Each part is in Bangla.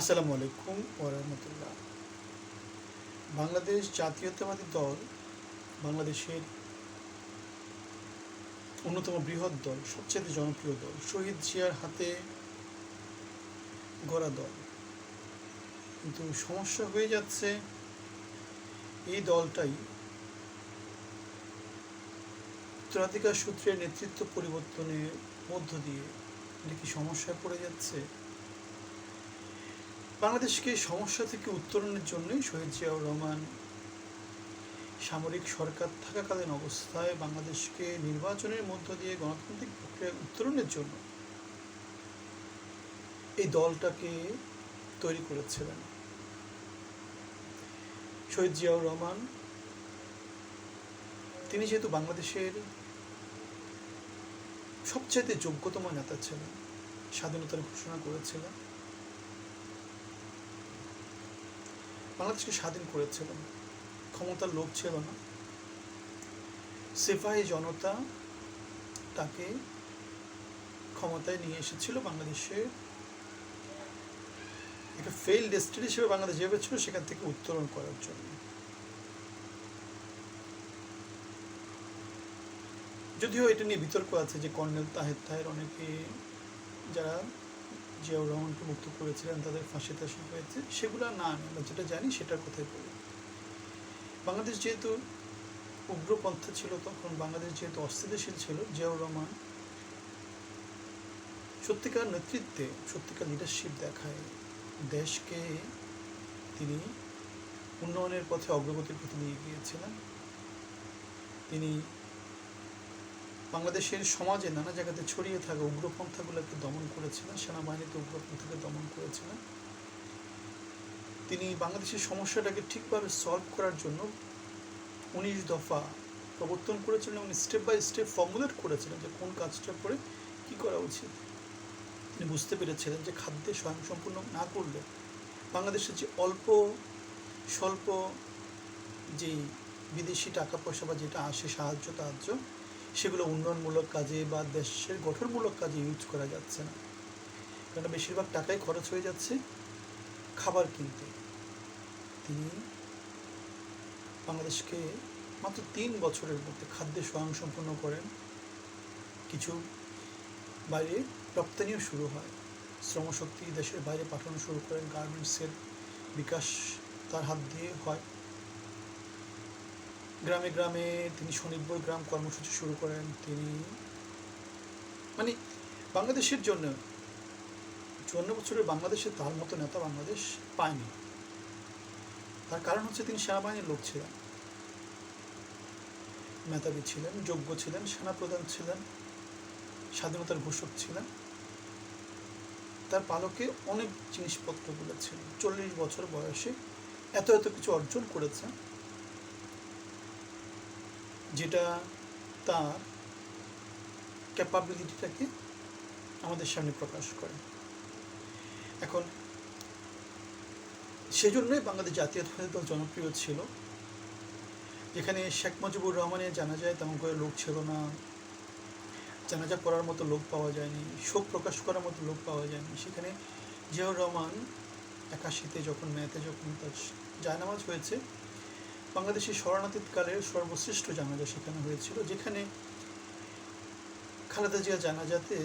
আসসালামু আলাইকুম ওরহমতুল্লাহ বাংলাদেশ জাতীয়তাবাদী দল বাংলাদেশের অন্যতম বৃহৎ দল সবচেয়ে জনপ্রিয় দল, শহীদ জিয়ার হাতে গড়া দল। কিন্তু সমস্যা হয়ে যাচ্ছে এই দলটাই। উত্তরাধিকার সূত্রে নেতৃত্ব পরিবর্তনের মধ্য দিয়ে এটা কি সমস্যায় পড়ে যাচ্ছে? বাংলাদেশকে সমস্যা থেকে উত্তরণের জন্যই শহীদ জিয়াউর রহমান সামরিক সরকার থাকাকালীন অবস্থায় বাংলাদেশকে নির্বাচনের মধ্য দিয়ে গণতান্ত্রিক প্রক্রিয়া উত্তরণের জন্য এই দলটাকে তৈরি করেছিলেন? শহীদ জিয়াউর রহমান, তিনি যেহেতু বাংলাদেশের সবচাইতে যোগ্যতম নেতা ছিলেন, স্বাধীনতার ঘোষণা করেছিলেন বাংলাদেশকে স্বাধীন করেছিলেন ক্ষমতার লোভ ছিল না। সিপাহী জনতা তাকে ক্ষমতায় নিয়ে এসেছিল বাংলাদেশের একটা ফেইল স্টেট হিসেবে বাংলাদেশ ভেবেছিল সেখান থেকে উত্তরণ করার জন্য। যদিও এটা নিয়ে বিতর্ক আছে যে কর্নেল তাহের তাহের অনেকে যারা জিয়াউর রহমানকে মুক্ত করেছিলেন, তাদের ফাঁসি টাসি হয়েছে, সেগুলো না আমি আমরা যেটা জানি সেটার কথাই বলি। বাংলাদেশ যেহেতু উগ্রপন্থা ছিল তখন, বাংলাদেশ যেহেতু অস্থিতিশীল ছিল, জিয়াউর রহমান সত্যিকার নেতৃত্বে, সত্যিকার লিডারশিপ দেখায় দেশকে তিনি উন্নয়নের পথে অগ্রগতির পথে নিয়ে গিয়েছিলেন। তিনি বাংলাদেশের সমাজে নানা জায়গাতে ছড়িয়ে থাকা উগ্রপন্থাগুলোকে দমন করেছিলেন সেনাবাহিনীতে উগ্রপন্থাকে দমন করেছিলেন তিনি বাংলাদেশের সমস্যাটাকে ঠিকভাবে সলভ করার জন্য উনিশ দফা প্রবর্তন করেছিলেন এবং স্টেপ বাই স্টেপ ফর্মুলেট করেছিলেন যে কোন কাজটা করে কী করা উচিত। তিনি বুঝতে পেরেছিলেন যে খাদ্যে স্বয়ংসম্পূর্ণ না করলে বাংলাদেশের যে অল্প স্বল্প যেই বিদেশি টাকা পয়সা বা যেটা আসে সাহায্য টাহায্য সেগুলো উন্নয়নমূলক কাজে বা দেশের গঠনমূলক কাজে ইউজ করা যাচ্ছে না। কারণ বেশিরভাগ টাকাই খরচ হয়ে যাচ্ছে খাবার কিনতে। তিনি বাংলাদেশকে মাত্র তিন বছরের মধ্যে খাদ্যে স্বয়ংসম্পূর্ণ করেন। কিছু বাইরে রপ্তানিও শুরু হয়। শ্রমশক্তি দেশের বাইরে পাঠানো শুরু করেন। গার্মেন্টসের বিকাশ তার হাত দিয়ে হয়। গ্রামে গ্রামে তিনি স্বনির্ভর গ্রাম কর্মসূচি শুরু করেন। তিনি মানে বাংলাদেশের জন্য চুয়ান্ন বছরের বাংলাদেশে তার মতো নেতা বাংলাদেশ পায়নি। তার কারণ হচ্ছে তিনি সেনাবাহিনীর লোক ছিলেন। মেধাবী ছিলেন, যোগ্য ছিলেন, সেনাপ্রধান ছিলেন, স্বাধীনতার ঘোষক ছিলেন। তার পালকে অনেক জিনিসপত্রগুলো ছিল। চল্লিশ বছর বয়সে এত এত কিছু অর্জন করেছেন। যেটা তার ক্যাপাবিলিটিটাকে আমাদের সামনে প্রকাশ করে। এখন, সেজন্যই বাংলাদেশ জাতীয়তাবাদী দল জনপ্রিয় ছিল। যেখানে শেখ মুজিবুর রহমানের জানা যায় তেমন করে লোক ছিল না। জানাজা পড়ার মতো লোক পাওয়া যায়নি, শোক প্রকাশ করার মতো লোক পাওয়া যায়নি। সেখানে জিয়াউর রহমান একাশিতে যখন মেয়েতে যখন তার জায়নামাজ হয়েছে বাংলাদেশের শরণাতীতকালের সর্বশ্রেষ্ঠ জানাজা সেখানে হয়েছিল, যেখানে খালেদা জিয়া জানাজাতে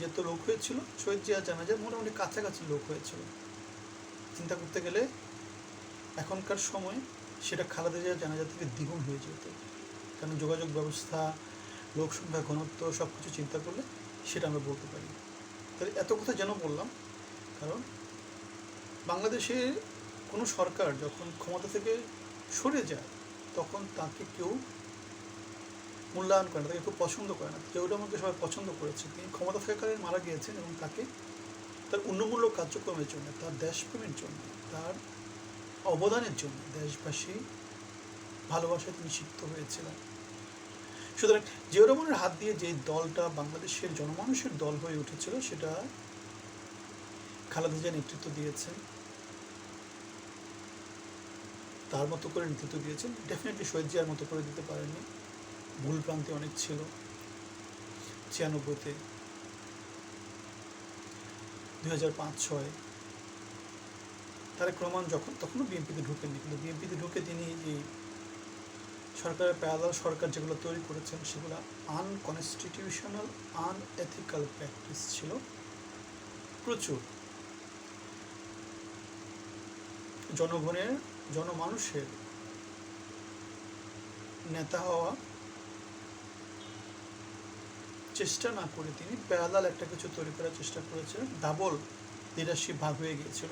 যত লোক হয়েছিল, শহীদ জিয়া জানাজা মোটামুটি কাছাকাছি লোক হয়েছিল। চিন্তা করতে গেলে এখনকার সময় সেটা খালেদা জিয়া জানাজা থেকে দ্বিগুণ হয়ে যেত। কারণ যোগাযোগ ব্যবস্থা, লোক সংখ্যা, ঘনত্ব সব কিছু চিন্তা করলে সেটা আমরা বলতে পারি। তাহলে এত কথা যেন বললাম, কারণ বাংলাদেশে কোনো সরকার যখন ক্ষমতা থেকে সরে যায়, তখন তাকে কেউ মূল্যায়ন করে না, তাকে কেউ পছন্দ করে না। কেউ আমাকে সবাই পছন্দ করেছে। তিনি ক্ষমতা থাকাকালীন মারা গিয়েছেন এবং তাকে তার উন্নমূলক কার্যক্রমের জন্য, তার দেশপ্রেমের জন্য, তার অবদানের জন্য দেশবাসী ভালোবাসায় তিনি সিক্ত হয়েছিলেন। সুতরাং জিয়াউর রহমানের হাত দিয়ে যে দলটা বাংলাদেশের জনমানুষের দল হয়ে উঠেছিল, সেটা খালেদা জিয়া নেতৃত্ব দিয়েছেন। তার মতো করে নেতৃত্ব দিয়েছেন ডেফিনেটলি শহীদ জিয়ার মতো করে দিতে পারেননি। ভুল প্রান্তে অনেক ছিল। ছিয়ানব্বইতে। দুই হাজার পাঁচ ছয় তারেক রহমান যখন, তখনও বিএনপিতে ঢুকেননি। কিন্তু বিএনপিতে ঢুকে তিনি যে সরকারের প্যারালাল সরকার যেগুলো তৈরি করেছেন, সেগুলো আনকনস্টিটিউশনাল, আনএথিক্যাল প্র্যাকটিস ছিল। প্রচুর। জনগণের জনমানুষের নেতা হওয়া চেষ্টা না করে তিনি প্যারালাল একটা কিছু তৈরি করার চেষ্টা করেছিলেন। ডাবল লিডারশিপ ভাগ হয়ে গিয়েছিল।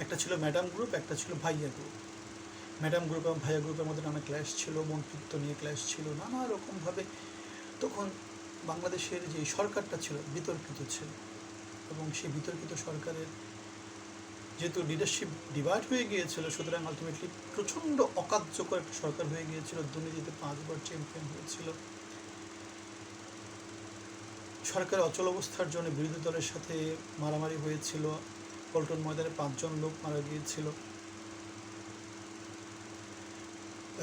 একটা ছিল ম্যাডাম গ্রুপ, একটা ছিল ভাইয়া গ্রুপ। ম্যাডাম গ্রুপ এবং ভাইয়া গ্রুপের মধ্যে নানা ক্ল্যাশ ছিল, মন্ত্রিত্ব নিয়ে ক্ল্যাশ ছিল, নানা রকমভাবে। তখন বাংলাদেশের যে সরকারটা ছিল, বিতর্কিত ছিল এবং সেই বিতর্কিত সরকারের যেহেতু লিডারশিপ ডিভাইড হয়ে গিয়েছিল, সুতরাং আলটিমেটলি প্রচণ্ড অকার্যকর একটা সরকার হয়ে গিয়েছিল, দুর্নীতিতে পাঁচবার চ্যাম্পিয়ন হয়েছিল। সরকার অচল অবস্থার জন্য বিরোধী দলের সাথে মারামারি হয়েছিল, পল্টন ময়দানে পাঁচজন লোক মারা গিয়েছিল।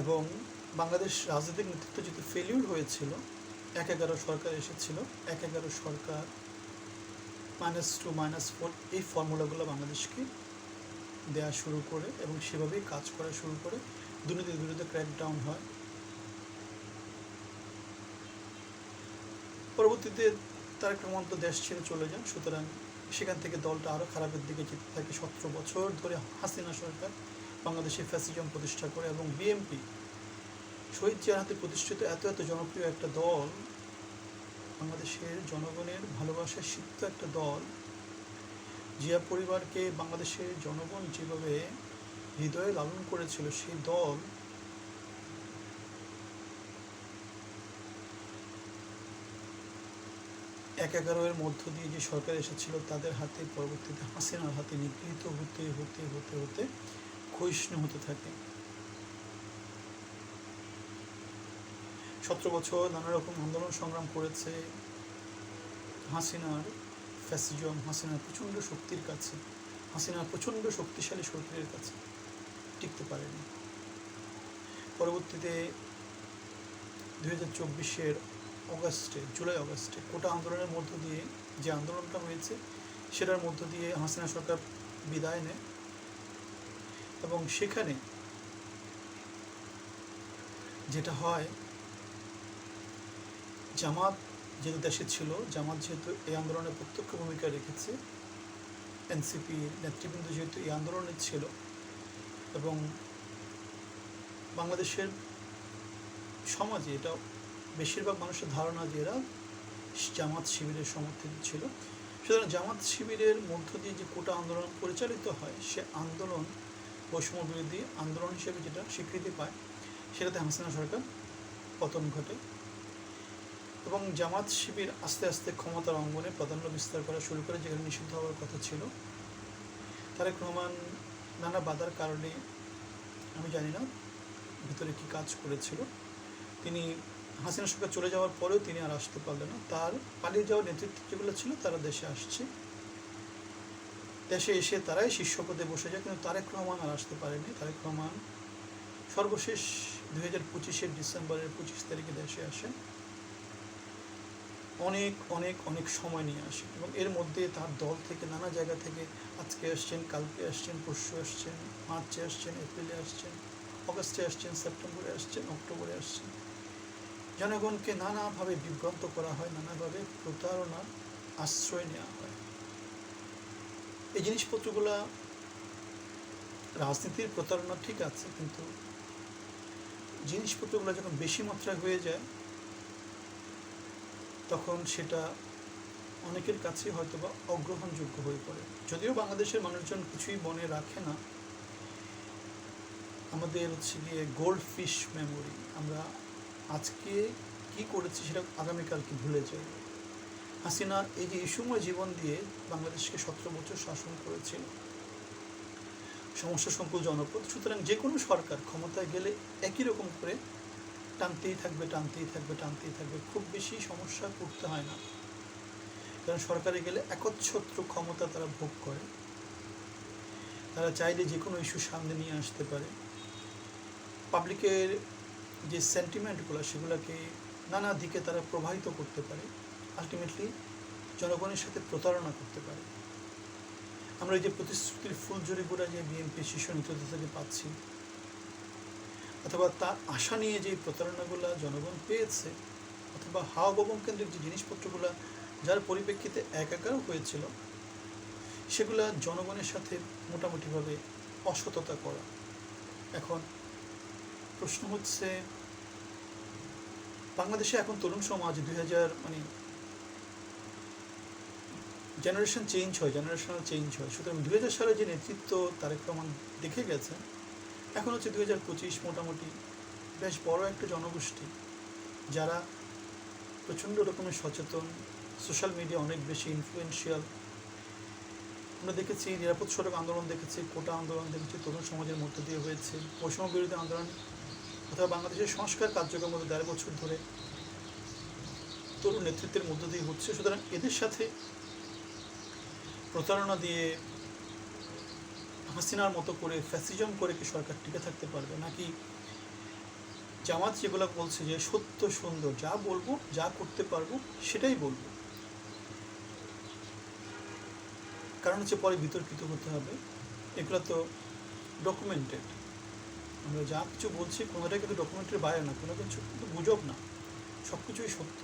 এবং বাংলাদেশ রাজনৈতিক নেতৃত্ব যেহেতু ফেলিউর হয়েছিল, এক এগারো সরকার এসেছিল, এক এগারো সরকার মাইনাস টু মাইনাস ফোর এই ফর্মুলাগুলো বাংলাদেশকে দেওয়া শুরু করে এবং সেভাবেই কাজ করা শুরু করে। দুর্নীতির বিরুদ্ধে ক্র্যাকডাউন হয়। পরবর্তীতে তার একটা তো দেশ ছেড়ে চলে যান। সুতরাং সেখান থেকে দলটা আরও খারাপের দিকে যেতে থাকে। সতেরো বছর ধরে হাসিনা সরকার বাংলাদেশে ফ্যাসিজম প্রতিষ্ঠা করে এবং বিএমপি শহীদ জিয়ার হাতে প্রতিষ্ঠিত এত এত জনপ্রিয় একটা দল, বাংলাদেশের জনগণের ভালোবাসায় সিক্ত একটা দল জিয়া পরিবারকে বাংলাদেশের জনগণ যেভাবে হৃদয়ে লালন করেছিল, সেই দল এক এগারোয়ের মধ্য দিয়ে যে সরকার এসেছিল, তাদের হাতে, পরবর্তীতে হাসিনার হাতে নিগৃহীত হতে হতে হতে হতে ক্ষয়িষ্ণু হতে থাকে। সতেরো বছর নানা রকম আন্দোলন সংগ্রাম করেছে হাসিনার। ফ্যাসিজম হাসিনার প্রচণ্ড শক্তির কাছে হাসিনার প্রচণ্ড শক্তিশালী শরীরের কাছে টিকতে পারেনি। পরবর্তীতে দুই হাজার চব্বিশের অগাস্টে, জুলাই অগাস্টে কোটা আন্দোলনের মধ্য দিয়ে যে আন্দোলনটা হয়েছে, সেটার মধ্য দিয়ে হাসিনা সরকার বিদায় নেয় এবং সেখানে যেটা হয়, জামাত যেহেতু দেশে ছিল জামাত যেহেতু এই আন্দোলনে প্রত্যক্ষ ভূমিকা রেখেছে, এনসিপি নেতৃবৃন্দ যেহেতু এই আন্দোলনে ছিল এবং বাংলাদেশের সমাজে এটা বেশিরভাগ মানুষের ধারণা যে এরা জামাত শিবিরের সমর্থিত ছিল। সুতরাং জামাত শিবিরের মধ্য দিয়ে যে কোটা আন্দোলন পরিচালিত হয়, সে আন্দোলন বৈষম্য বিরোধী আন্দোলন হিসেবে যেটা স্বীকৃতি পায়, সেটাতে হাসিনা সরকার পতন ঘটে। এবং জামাত শিবির আস্তে আস্তে ক্ষমতার অঙ্গনে প্রাধান্য বিস্তার করা শুরু করে, যেখানে নিষিদ্ধ হওয়ার কথা ছিল। তারেক রহমান নানা বাধার কারণে আমি জানি না ভিতরে কি কাজ করেছিল। তিনি হাসিনা সরকার চলে যাওয়ার পরেও তিনি আর আসতে পারলেন না। তার পালিয়ে যাওয়ার নেতৃত্ব যেগুলো ছিল, তারা দেশে আসছে। দেশে এসে তারাই শীর্ষ পদে বসে যায়, কিন্তু তারেক রহমান আর আসতে পারেনি তারেক রহমান সর্বশেষ দুই হাজার পঁচিশের ডিসেম্বরের পঁচিশ তারিখে দেশে আসেন। অনেক অনেক অনেক সময় নিয়ে আসে এবং এর মধ্যে তার দল থেকে, নানা জায়গা থেকে আজকে আসছেন, কালকে আসছেন, পরশু আসছেন, মার্চে আসছেন, এপ্রিলে আসছেন, অগস্টে আসছেন, সেপ্টেম্বরে আসছেন, অক্টোবরে আসছেন। জনগণকে নানাভাবে বিভ্রান্ত করা হয়, নানাভাবে প্রতারণার আশ্রয় নেওয়া হয়। এই জিনিসপত্রগুলা রাজনীতির প্রতারণা ঠিক আছে, কিন্তু জিনিসপত্রগুলো যখন বেশি মাত্রায় হয়ে যায় তখন সেটা অনেকের কাছে হয়তো বা অগ্রহণযোগ্য হয়ে পড়ে। যদিও বাংলাদেশের মানুষজন কিছুই মনে রাখে না। আমাদের হচ্ছে গিয়ে গোল্ড ফিশ মেমোরি আমরা আজকে কি করেছি সেটা আগামীকালকে ভুলে যাই। হাসিনা এই যে ইস্যুময় জীবন দিয়ে বাংলাদেশকে সতেরো বছর শাসন করেছিল সমস্যা সংকুল জনপদ, সুতরাং যে কোনো সরকার ক্ষমতায় গেলে একই রকম করে টানতেই থাকবে টানতেই থাকবে টানতেই থাকবে। খুব বেশি সমস্যা করতে হয় না। কারণ সরকারে গেলে একচ্ছত্র ক্ষমতা তারা ভোগ করে। তারা চাইলে যে কোনো ইস্যু সামনে নিয়ে আসতে পারে। পাবলিকের যে সেন্টিমেন্টগুলো সেগুলোকে নানা দিকে তারা প্রবাহিত করতে পারে। আলটিমেটলি জনগণের সাথে প্রতারণা করতে পারে। আমরা এই যে প্রতিশ্রুতির ফুলঝুরি গোড়া যে বিএনপি শীর্ষ নেতৃত্ব থেকে পাচ্ছি অথবা তার আশা নিয়ে যে প্রতারণাগুলো জনগণ পেয়েছে, অথবা হাওয়া ভবন কেন্দ্রিক যে জিনিসপত্রগুলো যার পরিপ্রেক্ষিতে একাকার হয়েছিল, সেগুলা জনগণের সাথে মোটামুটিভাবে অসততা করা। এখন প্রশ্ন হচ্ছে, বাংলাদেশে এখন তরুণ সমাজ দুই হাজার মানে জেনারেশন চেঞ্জ হয় জেনারেশনাল চেঞ্জ হয়। সুতরাং দুই হাজার সালে যে নেতৃত্ব তারেক রহমান দেখে গেছেন এখন হচ্ছে দুই হাজার পঁচিশ মোটামুটি বেশ বড় একটা জনগোষ্ঠী, যারা প্রচণ্ড রকমের সচেতন সোশ্যাল মিডিয়া অনেক বেশি ইনফ্লুয়েন্সিয়াল আমরা দেখেছি নিরাপদ সড়ক আন্দোলন দেখেছি, কোটা আন্দোলন দেখেছি, তরুণ সমাজের মধ্যে দিয়ে হয়েছে বৈষম্য বিরোধী আন্দোলন অথবা বাংলাদেশের সংস্কার কার্যক্রম মধ্যে দেড় বছর ধরে তরুণ নেতৃত্বের মধ্য দিয়ে হচ্ছে। সুতরাং এদের সাথে প্রতারণা দিয়ে হাসিনার মতো করে ফ্যাসিজম করে কি সরকার টিকে থাকতে পারবে? নাকি জামাত যেগুলো বলছে যে সত্য সুন্দর, যা বলব, যা করতে পারব, সেটাই বলব। কারণ হচ্ছে পরে বিতর্কিত হতে হবে। এগুলো তো ডকুমেন্টেড আমরা যা কিছু বলছি কোনোটাই কিন্তু ডকুমেন্টের বাইরে না কোনো কিছু কিন্তু গুজব না। সব কিছুই সত্য।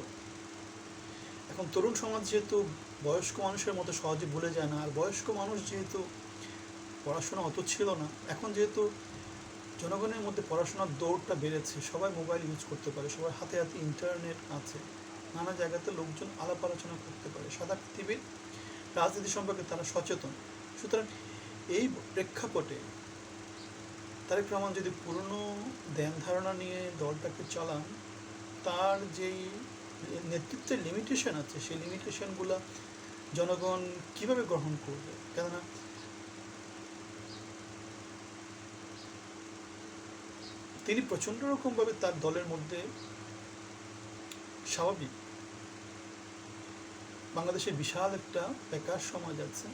এখন তরুণ সমাজ যেহেতু বয়স্ক মানুষের মতো সহজে ভুলে যায় না, আর বয়স্ক মানুষ যেহেতু পড়াশোনা অত ছিল না। এখন যেহেতু জনগণের মধ্যে পড়াশোনার দৌড়টা বেড়েছে, সবাই মোবাইল ইউজ করতে পারে, সবার হাতে হাতে ইন্টারনেট আছে, নানা জায়গাতে লোকজন আলাপ আলোচনা করতে পারে। সাদা পৃথিবীর রাজনীতি সম্পর্কে তারা সচেতন। সুতরাং এই প্রেক্ষাপটে তারেক রহমান যদি পুরনো ধ্যান ধারণা নিয়ে দলটাকে চালান, তার যেই নেতৃত্বের লিমিটেশন আছে, সেই লিমিটেশনগুলো জনগণ কীভাবে গ্রহণ করবে? কেননা তিনি প্রচণ্ড রকমভাবে তার দলের মধ্যে স্বাভাবিক। বাংলাদেশে বিশাল একটা বেকার সমাজ আছে,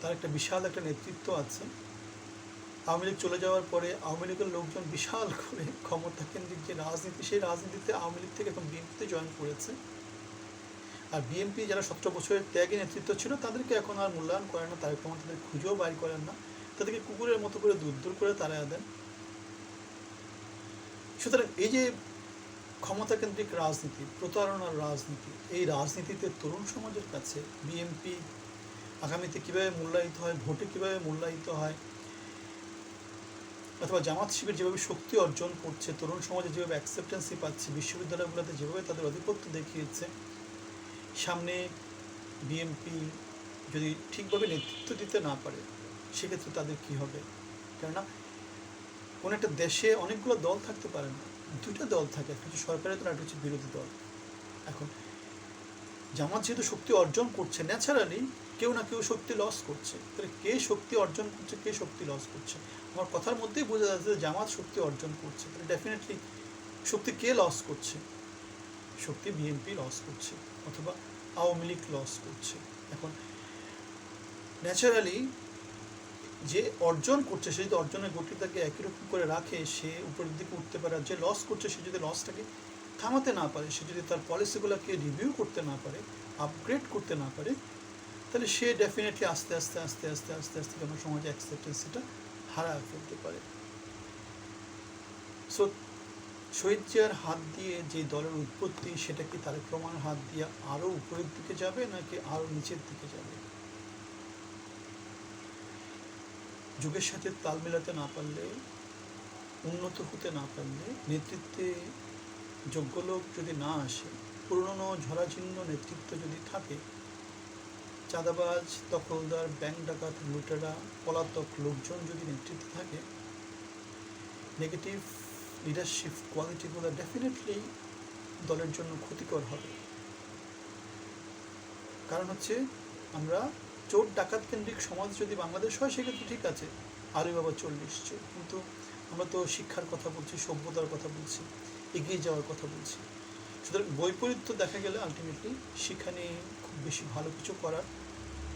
তার একটা বিশাল একটা নেতৃত্ব আছে। আওয়ামী লীগ চলে যাওয়ার পরে আওয়ামী লীগের লোকজন বিশাল করে ক্ষমতা কেন্দ্রিক যে রাজনীতি, সেই রাজনীতিতে আওয়ামী লীগ থেকে এখন বিএনপিতে জয়েন করেছে। আর বিএনপি যারা সতেরো বছরের ত্যাগী নেতৃত্ব ছিল, তাদেরকে এখন আর মূল্যায়ন করে না তারেক ক্ষমতা তাদের খুঁজেও বাইর করেন না। তাদেরকে কুকুরের মতো করে দূর দূর করে তারা দেন। সুতরাং এই যে ক্ষমতাকেন্দ্রিক রাজনীতি, প্রতারণার রাজনীতি, এই রাজনীতিতে তরুণ সমাজের কাছে বিএনপি আগামীতে কীভাবে মূল্যায়িত হয়, ভোটে কীভাবে মূল্যায়িত হয়, অথবা জামাত শিবির যেভাবে শক্তি অর্জন করছে, তরুণ সমাজে যেভাবে অ্যাকসেপ্টেন্সি পাচ্ছে, বিশ্ববিদ্যালয়গুলোতে যেভাবে তাদের আধিপত্য দেখিয়েছে, সামনে বিএনপি যদি ঠিকভাবে নেতৃত্ব দিতে না পারে, সেক্ষেত্রে তাদের কি হবে? কেননা কোনো একটা দেশে অনেকগুলো দল থাকতে পারে না। দুটো দল থাকে, একটা হচ্ছে সরকারি দল একটা হচ্ছে বিরোধী দল। এখন, জামাত যেহেতু শক্তি অর্জন করছে ন্যাচারালি কেউ না কেউ শক্তি লস করছে। তাহলে কে শক্তি অর্জন করছে, কে শক্তি লস করছে? আমার কথার মধ্যেই বোঝা যাচ্ছে যে জামাত শক্তি অর্জন করছে। তাহলে ডেফিনেটলি শক্তি কে লস করছে? শক্তি বিএনপি লস করছে অথবা আওয়ামী লীগ লস করছে। এখন ন্যাচারালি যে অর্জন করছে, সে যদি অর্জনের গতিটাকে একই রকম করে রাখে, সে উপরের দিকে উঠতে পারে। আর যে লস করছে, সে যদি লসটাকে থামাতে না পারে, সে যদি তার পলিসিগুলোকে রিভিউ করতে না পারে আপগ্রেড করতে না পারে, তাহলে সে ডেফিনেটলি আস্তে আস্তে আস্তে আস্তে আস্তে আস্তে জনসমাজে অ্যাকসেপ্টেন্সিটা হারায় ফেলতে পারে। সো শহীদ জিয়ার হাত দিয়ে যে দলের উৎপত্তি, সেটা কি তারেক রহমানের হাত দিয়ে আরও উপরের দিকে যাবে, নাকি আরও নিচের দিকে যাবে? যুগের সাথে তাল মেলাতে না পারলে, উন্নত হতে না পারলে, নেতৃত্বে যোগ্য লোক যদি না আসে, পুরনো ঝরাঝীর্ণ নেতৃত্ব যদি থাকে, চাঁদাবাজ, দখলদার, ব্যাংক ডাকাত, লুটেরা, পলাতক লোকজন যদি নেতৃত্বে থাকে নেগেটিভ লিডারশিপ কোয়ালিটিগুলো ডেফিনেটলি দলের জন্য ক্ষতিকর হবে। কারণ হচ্ছে আমরা চোর ডাকাত কেন্দ্রিক সমাজ যদি বাংলাদেশ হয়, সেক্ষেত্রে ঠিক আছে। আরে বাবা চল্লিশ চোর কিন্তু আমরা তো শিক্ষার কথা বলছি, সভ্যতার কথা বলছি, এগিয়ে যাওয়ার কথা বলছি। সুতরাং বৈপরীত্য দেখা গেলে আলটিমেটলি নিয়ে খুব বেশি ভালো কিছু করার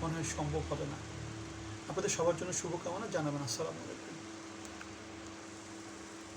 মনে হয় সম্ভব হবে না। আপনাদের সবার জন্য শুভকামনা, জানাবেন। আসসালামু আলাইকুম।